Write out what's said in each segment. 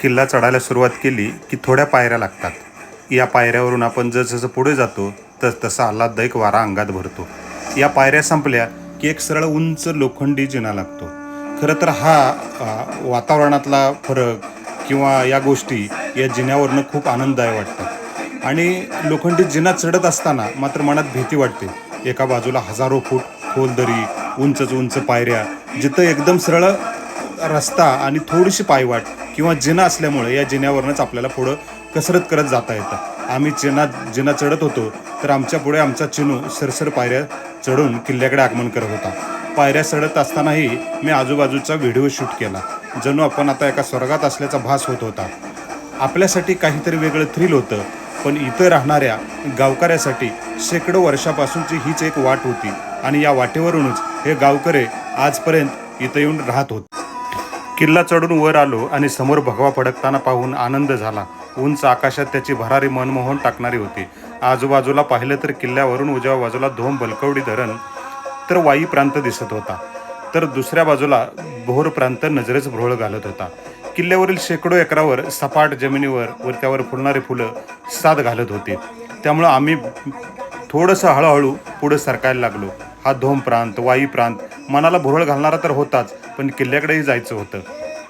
किल्ला चढायला सुरुवात केली की थोड्या पायऱ्या लागतात. या पायऱ्यावरून आपण जसजसं पुढे जातो तस तसा आल्हाददायक वारा अंगात भरतो. या पायऱ्या संपल्या की एक सरळ उंच लोखंडी जिना लागतो. खरं तर हा वातावरणातला फरक किंवा या गोष्टी या जिन्यावरनं खूप आनंददायक वाटतात. आणि लोखंडी जिना चढत असताना मात्र मनात भीती वाटते. एका बाजूला हजारो फूट खोल दरी उंचच उंच पायऱ्या जिथं एकदम सरळ रस्ता आणि थोडीशी पायवाट किंवा जिना असल्यामुळे या जिन्यावरनंच आपल्याला पुढं कसरत करत जाता येतं. आम्ही जिना जिना चढत होतो तर आमच्या पुढे आमचा चिनू सरसर पायऱ्या चढून किल्ल्याकडे आगमन करत होता. पायऱ्या चढत असतानाही मी आजूबाजूचा व्हिडिओ शूट केला. जणू आपण आता एका स्वर्गात असल्याचा भास होत होता. आपल्यासाठी काहीतरी वेगळं थ्रिल होतं पण इथं राहणाऱ्या गावकऱ्यासाठी शेकडो वर्षापासूनची हीच एक वाट होती. आणि या वाटेवरूनच हे गावकरे आजपर्यंत इथं येऊन राहत होते. किल्ला चढून वर आलो आणि समोर भगवा फडकताना पाहून आनंद झाला. उंच आकाशात त्याची भरारी मनमोहन टाकणारी होती. आजूबाजूला पाहिलं तर किल्ल्यावरून उजव्या बाजूला धोम बलकवडी धरण तर वाई प्रांत दिसत होता. तर दुसऱ्या बाजूला भोर प्रांत नजरेच भ्रोळ घालत होता. किल्ल्यावरील शेकडो एकरावर सपाट जमिनीवर व त्यावर फुलणारी फुलं साद घालत होती. त्यामुळं आम्ही थोडंसं हळूहळू पुढे सरकायला लागलो. हा धोम प्रांत वाई प्रांत मनाला भुरळ घालणारा तर होताच. पण किल्ल्याकडेही जायचं होतं.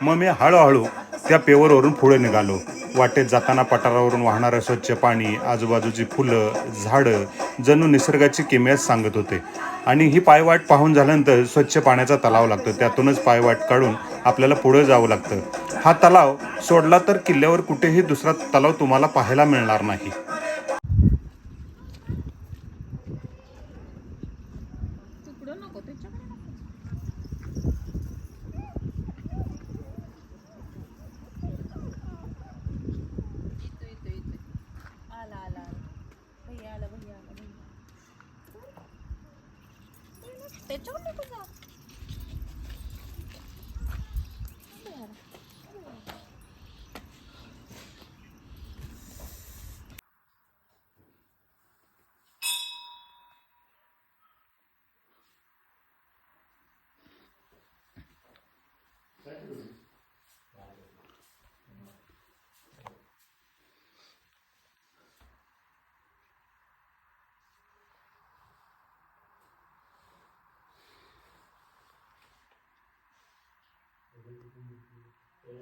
मग मी हळूहळू त्या पेवरवरून पुढे निघालो. वाटेत जाताना पठारावरून वाहणारं स्वच्छ पाणी आजूबाजूची फुलं झाडं जणू निसर्गाची किमयाच सांगत होते. आणि ही पायवाट पाहून झाल्यानंतर स्वच्छ पाण्याचा तलाव लागतो. त्यातूनच पायवाट काढून आपल्याला पुढे जावं लागतं. हा तलाव सोडला तर किल्ल्यावर कुठेही दुसरा तलाव तुम्हाला पाहायला मिळणार नाही. Chốt. जा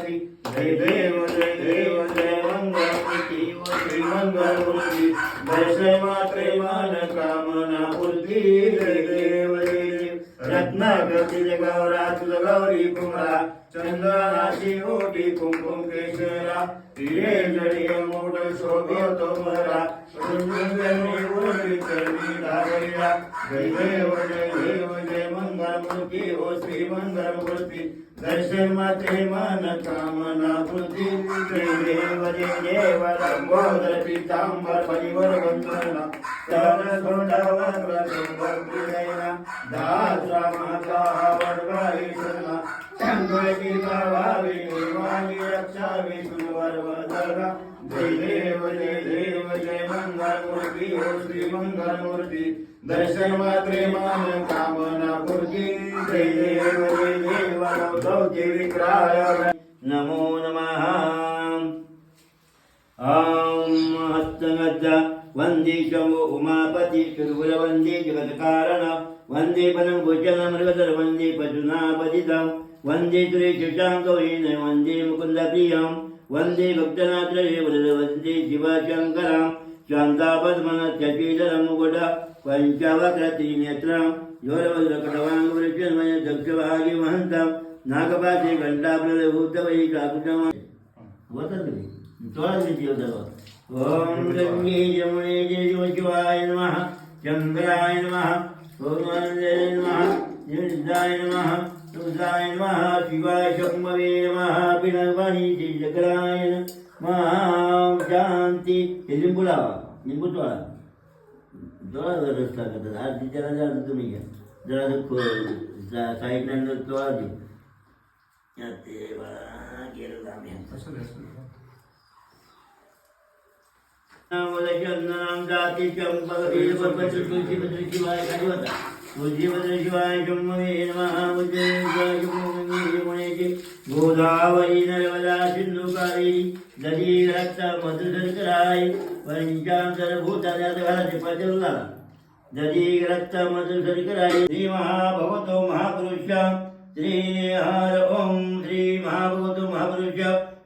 जय देव जय देव जय मंगलमूर्ती व श्री मंगलमूर्ती दर्शन मात्रे मान कामना पूर्ती जय देव जय देव. रत्नागती गौरा तुझ गौरी कुमरा चंद्रनाशी ओटी कुंकुम केशरा हिरे जडिय मोठ शोभतो मरा जय देव जय देव जय मंगल मूर्ती हो श्री मंगल मूर्ती दर्शन माते मन कामना पूर्ती जय देव जय देव लंबोदर पितांबर परिवर वंदना। तर सोंडावर रंबर पिढैना दास रामाचा वडवाई सना। संगती भावावी दर्शन मात्रे मान कामना पूर्ती. जय देव जय देव गौतम विक्राय नमो नमः. ॐ हस्तनज वन्दे शमो उमापति. तिरुगुल वन्दे जगत्कारण. वन्दे पदं पनभूषण मृगधर. वन्दे पशुनापतितं. वन्दे सुरेशशाङ्कवीन वन्दे मुकुन्दप्रियं वन्दे भक्तनाथये वन्दे शिवशङ्करं शान्तापद्मनत्यशीलरं पंचवकती नेत्र योरवल्लकटवाङ्गवृक्षन्मय दक्षभागे महन्तं नागपाशे घण्टाप्रलभूतमयि काकुटम वदति ॐ गङ्गे यमुने शिवाय नमः चन्द्राय नमः सोमानन्दाय नमः निर्दाय नमः सुदाय नमः शिवाय शम्भवे जर रस्ता करतात आज जरा जरा तुम्ही घ्या जरा साईडला आम्ही चंदनाम जाती चंपक तुळशी शिवाय खाली होता गोदावरी नर्मदा सिंधुकारी नदी रक्त मधुसंकराय पंचांतर भूताच्या घराचे पचवला नदी रक्त मधुसंकराय श्री महाभवतो महापुरुष श्री हर ओम श्री महाभवतो महापुरुष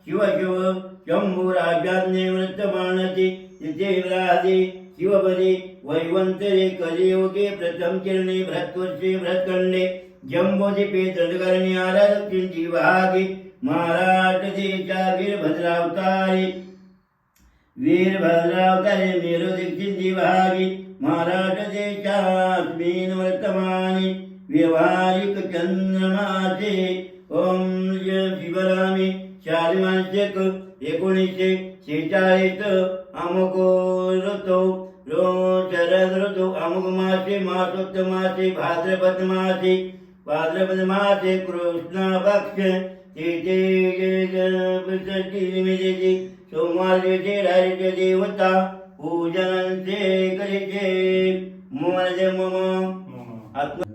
शिव शिव शंभू शंभुराजान्ये वृत्तमानति नित्यविराधि शिवपदे वैवंतरे कलियुगे प्रथम चरणे भ्रत्वर्षे भ्रत्खण्डे जम्बोदीपे दण्डकरणे आराधक्ष्यं जीवागे महाराज देशा वीरभद्रावतारी। वीरभद्रावतारी मेरो दीक्षित जीवागे महाराज देशास्मिन् वर्तमाने व्यवहारिक चंद्रमाचे ओम शिवरामी शालिमांशक एकोणीसशे शेचाळीस अमुक ऋतू। रो शरद ऋतू अमुक मासे मासोत्त मासे भाद्रपद मासे भाद्रपद मासे कृष्ण पक्ष. तिथे सोमवार दिवशी राजचे देवता पूजनांचे करीचे मम आत्म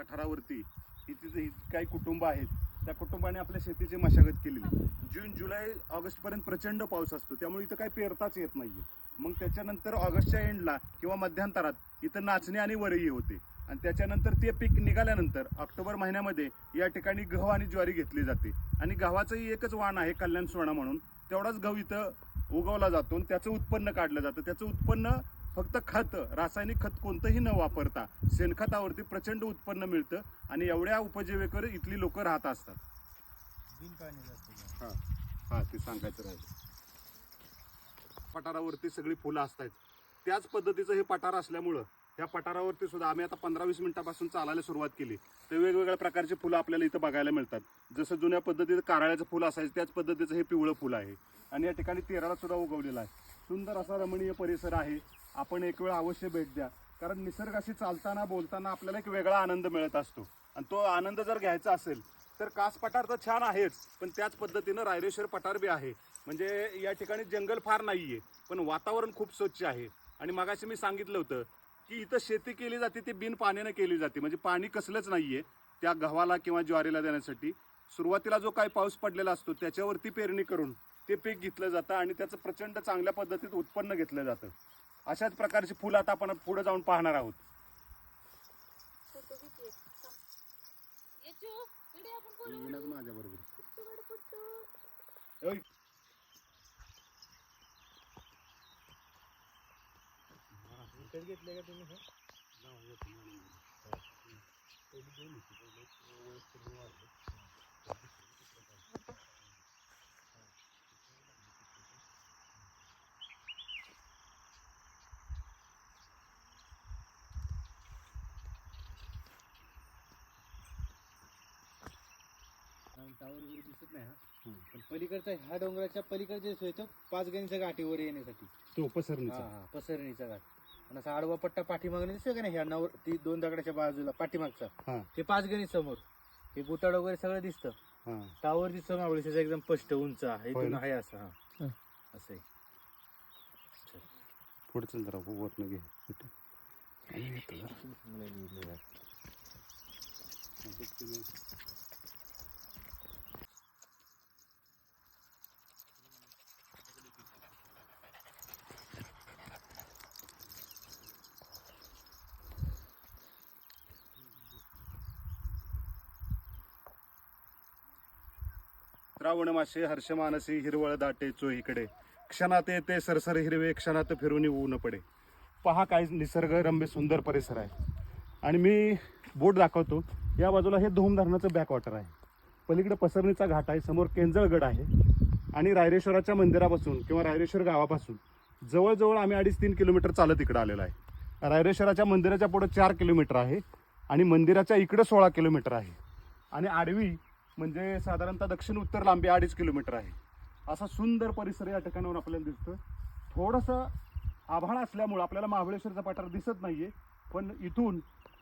पठारावरती इथे जे काही कुटुंब आहेत त्या कुटुंबाने आपल्या शेतीची मशागत केलेली. जून जुलै ऑगस्टपर्यंत प्रचंड पाऊस असतो. त्यामुळे इथं काही पेरताच येत नाहीये. मग त्याच्यानंतर ऑगस्टच्या एंडला किंवा मध्यांतरात इथं नाचणी आणि वरई होते. आणि त्याच्यानंतर ते पीक निघाल्यानंतर ऑक्टोबर महिन्यामध्ये या ठिकाणी गहू आणि ज्वारी घेतली जाते. आणि गव्हाचंही एकच वाण आहे कल्याण सोना म्हणून. तेवढाच गहू इथं उगवला जातो आणि त्याचं उत्पन्न काढलं जातं. त्याचं उत्पन्न फक्त खत रासायनिक खत कोणतंही न वापरता शेणखतावरती प्रचंड उत्पन्न मिळतं आणि एवढ्या उपजीविकेवर इथली लोक राहत असतात. हा हा ते सांगायचं राहिलं. पठारावरती सगळी फुलं असतात त्याच पद्धतीचं हे पठार असल्यामुळं ह्या पठारावरती सुद्धा आम्ही आता पंधरा वीस मिनिटापासून चालायला सुरुवात केली. तर वेगवेगळ्या प्रकारची फुलं आपल्याला इथं बघायला मिळतात. जसं जुन्या पद्धतीचं कारळ्याचं फुल असायचं त्याच पद्धतीचं हे पिवळं फुल आहे. आणि या ठिकाणी तेराला सुद्धा उगवलेला आहे. सुंदर असा रमणीय परिसर आहे. आपण एक वेळ अवश्य भेट द्या. कारण निसर्गाशी चालताना बोलताना आपल्याला एक वेगळा आनंद मिळत असतो. आणि तो आनंद जर घ्यायचा असेल तर कास पठार तर छान आहेच पण त्याच पद्धतीनं रायरेश्वर पठार बी आहे. म्हणजे या ठिकाणी जंगल फार नाहीये पण वातावरण खूप स्वच्छ आहे. आणि मगाशी मी सांगितलं होतं की इथं शेती केली जाते ती बिन पाण्यानं केली जाते. म्हणजे पाणी कसलंच नाहीये त्या गव्हाला किंवा ज्वारीला देण्यासाठी. सुरुवातीला जो काही पाऊस पडलेला असतो त्याच्यावरती पेरणी करून ते पीक घेतलं जातं आणि त्याचं प्रचंड चांगल्या पद्धतीत उत्पन्न घेतलं जातं. अशाच प्रकारची फुलं आता आपण पुढे जाऊन पाहणार आहोत. माझ्या बरोबर घेतले का तुम्ही हे टावर वगैरे दिसत नाही हा. पण पलीकडचा ह्या डोंगराच्या पलीकडचे सोय पाच गणीच्या गाठीवर येण्यासाठी. तो हा पसरणीचा. हा पसरणीचा घाट. आणि असा आडवा पट्टा पाठीमागणे दिसतोय का नाही? ह्या नवर ती दोन दगडाच्या बाजूला पाठीमागचा. हा. ते पाच गणित समोर. हे गुताड वगैरे सगळं दिसतं. हा. टावर दिसतो महाबळेश्वरचा एकदम स्पष्ट उंच आहे. होय इथून ना? आहे असं हा. असं आहे. पुढचं जरा वरनं घे. आणि येतो जरा. श्रावण मासे हर्षमानसी हिरवळ दाटे चोहीकडे क्षणात येते सरसर हिरवे क्षणात फिरून ऊन पडे. पहा काय निसर्गरम्य सुंदर परिसर आहे. आणि मी बोट दाखवतो या बाजूला हे धोम धरणाचं बॅकवॉटर आहे. पलीकडे पसरणीचा घाट आहे समोर केंजळगड आहे. आणि रायरेश्वराच्या मंदिरापासून किंवा रायरेश्वर गावापासून जवळजवळ आम्ही अडीच तीन किलोमीटर चालत इकडं आलेलो आहे. रायरेश्वराच्या मंदिराच्या पुढं चार किलोमीटर आहे आणि मंदिराच्या इकडं सोळा किलोमीटर आहे. आणि आडवी म्हणजे साधारणतः दक्षिण उत्तर लांबी अडीच किलोमीटर आहे. असा सुंदर परिसर या ठिकाणाहून आपल्याला दिसतो थोडंसं आभाळ असल्यामुळं आपल्याला महाबळेश्वरचा पठार दिसत नाही आहे पण इथून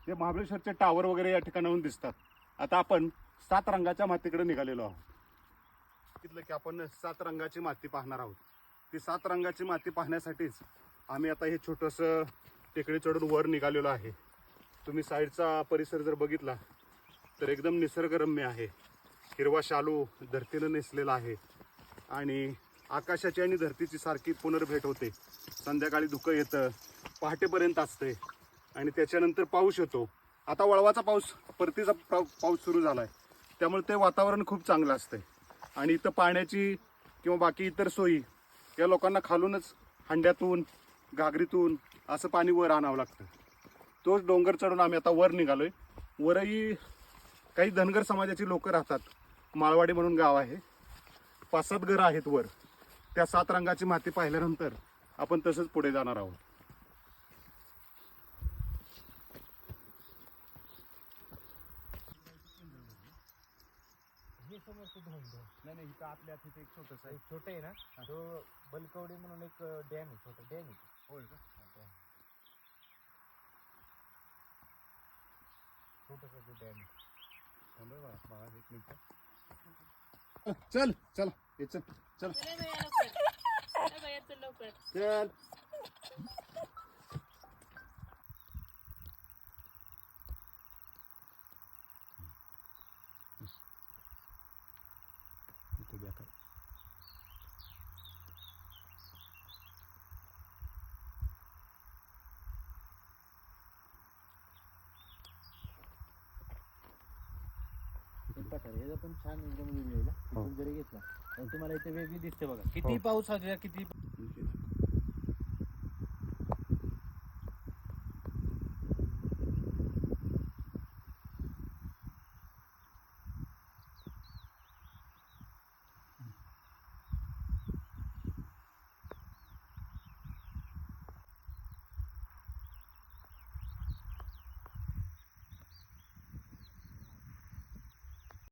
ते महाबळेश्वरचे टावर वगैरे या ठिकाणाहून दिसतात. आता आपण सात रंगाच्या मातीकडे निघालेलो आहोत. तिथलं की आपण सात रंगाची माती पाहणार आहोत. ती सात रंगाची माती पाहण्यासाठीच आम्ही आता हे छोटंसं टेकडी चढून वर निघालेलो आहे. तुम्ही साईडचा परिसर जर बघितला तर एकदम निसर्गरम्य आहे. हिरवा शालू धरतीनं नेसलेला आहे. आणि आकाशाची आणि धरतीची सारखी पुनर्भेट होते. संध्याकाळी धुकं येतं पहाटेपर्यंत असते. आणि त्याच्यानंतर पाऊस येतो. आता वळवाचा पाऊस परतीचा पाऊ- पाऊस सुरू झाला आहे त्यामुळे ते वातावरण खूप चांगलं असतं. आणि इथं पाण्याची किंवा बाकी इतर सोयी या लोकांना खालूनच हंड्यातून घागरीतून असं पाणी वर आणावं लागतं. तोच डोंगर चढून आम्ही आता वर निघालो आहे वरही काही धनगर समाजाची लोकं राहतात. माळवाडी म्हणून गाव आहे. पाच सात घरं आहेत वर. त्या सात रंगाची माती पाहिल्यानंतर आपण तसंच पुढे जाणार आहोत. हे नाही नाही इथं आपल्या तिथे एक छोटस एक छोटं आहे ना? तो बलकवडी म्हणून एक डॅम आहे छोटा डॅम आहे. होय का? छोटंसं डॅम आहे. एक मिनिट. चल चल ये चल चल चला भैया लवकर चला भैया चल लवकर चल पठार याचा पण छान एकदम वेगळी आहे ना हो. इथून जरी घेतला तर तुम्हाला इथे वेगळी दिसते बघा. किती पाऊस असू द्या किती